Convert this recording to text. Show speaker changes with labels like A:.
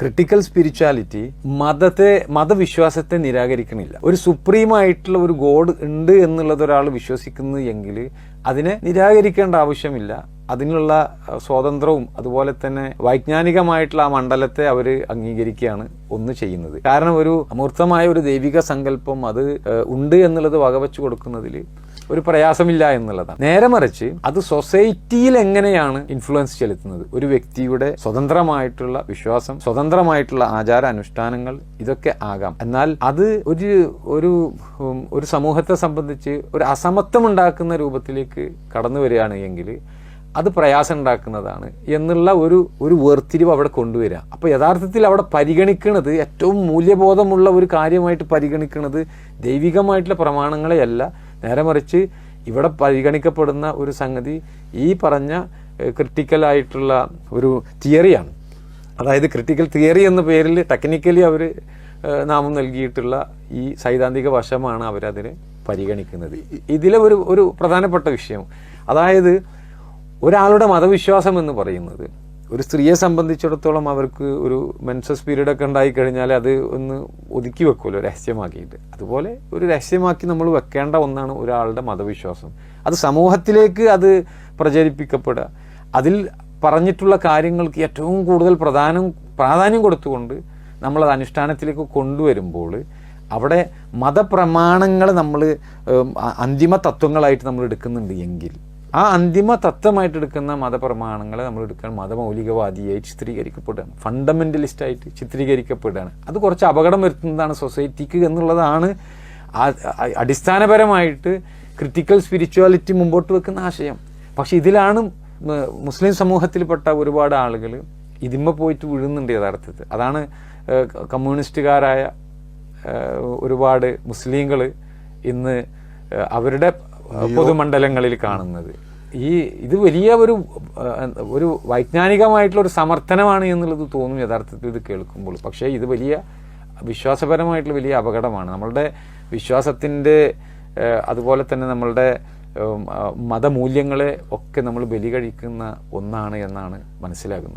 A: Critical spirituality മതത്തെ മതവിശ്വാസത്തെ നിരാകരിക്കണില്ല. ഒരു supreme ആയിട്ടുള്ള ഒരു ഗോഡ് ഉണ്ട് എന്നുള്ളത് ഒരാൾ വിശ്വസിക്കുന്നു എങ്കിൽ അതിനെ നിരാകരിക്കേണ്ട ആവശ്യമില്ല. അതിനുള്ള സ്വാതന്ത്ര്യവും അതുപോലെ തന്നെ വൈജ്ഞാനികമായിട്ടുള്ള ആ മണ്ഡലത്തെ അവർ അംഗീകരിക്കുകയാണ് ഒന്ന് ചെയ്യുന്നത്. കാരണം ഒരു അമൂർത്തമായ ഒരു ദൈവിക സങ്കല്പം അത് ഉണ്ട് എന്നുള്ളത് വകവെച്ചു കൊടുക്കുന്നതിൽ ഒരു പ്രയാസമില്ല എന്നുള്ളതാണ്. നേരെ മറിച്ച് അത് സൊസൈറ്റിയിൽ എങ്ങനെയാണ് ഇൻഫ്ലുവൻസ് ചെലുത്തുന്നത്? ഒരു വ്യക്തിയുടെ സ്വതന്ത്രമായിട്ടുള്ള വിശ്വാസം സ്വതന്ത്രമായിട്ടുള്ള ആചാര അനുഷ്ഠാനങ്ങൾ ഇതൊക്കെ ആകാം. എന്നാൽ അത് ഒരു ഒരു ഒരു സമൂഹത്തെ സംബന്ധിച്ച് ഒരു അസമത്വം ഉണ്ടാക്കുന്ന രൂപത്തിലേക്ക് കടന്നു വരികയാണ് എങ്കിൽ അത് പ്രയാസം ഉണ്ടാക്കുന്നതാണ് എന്നുള്ള ഒരു ഒരു വേർതിരിവ് അവിടെ കൊണ്ടുവരിക. അപ്പോൾ യഥാർത്ഥത്തിൽ അവിടെ പരിഗണിക്കുന്നത് ഏറ്റവും മൂല്യബോധമുള്ള ഒരു കാര്യമായിട്ട് പരിഗണിക്കുന്നത് ദൈവികമായിട്ടുള്ള പ്രമാണങ്ങളെയല്ല നേരെ മറിച്ച് ഇവിടെ പരിഗണിക്കപ്പെടുന്ന ഒരു സംഗതി ഈ പറഞ്ഞ ക്രിട്ടിക്കലായിട്ടുള്ള ഒരു തിയറിയാണ്. അതായത് ക്രിട്ടിക്കൽ തിയറി എന്ന പേരിൽ ടെക്നിക്കലി അവർ നാമം നൽകിയിട്ടുള്ള ഈ സൈദ്ധാന്തിക വശമാണ് അവരതിനെ പരിഗണിക്കുന്നത്. ഇതിലെ ഒരു ഒരു പ്രധാനപ്പെട്ട വിഷയം. അതായത് ഒരാളുടെ മതവിശ്വാസം എന്ന് പറയുന്നത് ഒരു സ്ത്രീയെ സംബന്ധിച്ചിടത്തോളം അവർക്ക് ഒരു മെൻസസ് പീരീഡ് ഒക്കെ ഉണ്ടായി കഴിഞ്ഞാൽ അത് ഒന്ന് ഒതുക്കി വെക്കുമല്ലോ രഹസ്യമാക്കിയിട്ട്. അതുപോലെ ഒരു രഹസ്യമാക്കി നമ്മൾ വെക്കേണ്ട ഒന്നാണ് ഒരാളുടെ മതവിശ്വാസം. അത് സമൂഹത്തിലേക്ക് അത് പ്രചരിപ്പിക്കപ്പെടുക. അതിൽ പറഞ്ഞിട്ടുള്ള കാര്യങ്ങൾക്ക് ഏറ്റവും കൂടുതൽ പ്രധാനം പ്രാധാന്യം കൊടുത്തുകൊണ്ട് നമ്മളത് അനുഷ്ഠാനത്തിലേക്ക് കൊണ്ടുവരുമ്പോൾ അവിടെ മതപ്രമാണങ്ങൾ നമ്മൾ അന്തിമ തത്വങ്ങളായിട്ട് നമ്മൾ എടുക്കുന്നുണ്ട് എങ്കിൽ ആ അന്തിമ തത്വമായിട്ട് എടുക്കുന്ന മതപ്രമാണങ്ങളെ നമ്മൾ എടുക്കാൻ മതമൗലികവാദിയായി ചിത്രീകരിക്കപ്പെടുകയാണ്. ഫണ്ടമെന്റലിസ്റ്റ് ആയിട്ട് ചിത്രീകരിക്കപ്പെടുകയാണ്. അത് കുറച്ച് അപകടം വരുത്തുന്നതാണ് സൊസൈറ്റിക്ക് എന്നുള്ളതാണ് അടിസ്ഥാനപരമായിട്ട് ക്രിട്ടിക്കൽ സ്പിരിച്വാലിറ്റി മുമ്പോട്ട് വെക്കുന്ന ആശയം. പക്ഷെ ഇതിലാണ് മുസ്ലിം സമൂഹത്തിൽപ്പെട്ട ഒരുപാട് ആളുകൾ ഇതിമ്മ പോയിട്ട് വീഴുന്നുണ്ട് യഥാർത്ഥത്തിൽ. അതാണ് കമ്മ്യൂണിസ്റ്റുകാരായ ഒരുപാട് മുസ്ലിങ്ങൾ ഇന്ന് അവരുടെ പൊതുമണ്ഡലങ്ങളിൽ കാണുന്നത്. ഈ ഇത് വലിയ ഒരു ഒരു വൈജ്ഞാനികമായിട്ടുള്ള ഒരു സമർത്ഥനമാണ് എന്നുള്ളത് തോന്നും യഥാർത്ഥത്തിൽ ഇത് കേൾക്കുമ്പോൾ. പക്ഷേ ഇത് വലിയ വിശ്വാസപരമായിട്ടുള്ള വലിയ അപകടമാണ്. നമ്മളുടെ വിശ്വാസത്തിന്റെ അതുപോലെ തന്നെ നമ്മളുടെ മതമൂല്യങ്ങളെ ഒക്കെ നമ്മൾ ബലി കഴിക്കുന്ന ഒന്നാണ് എന്നാണ് മനസ്സിലാകുന്നത്.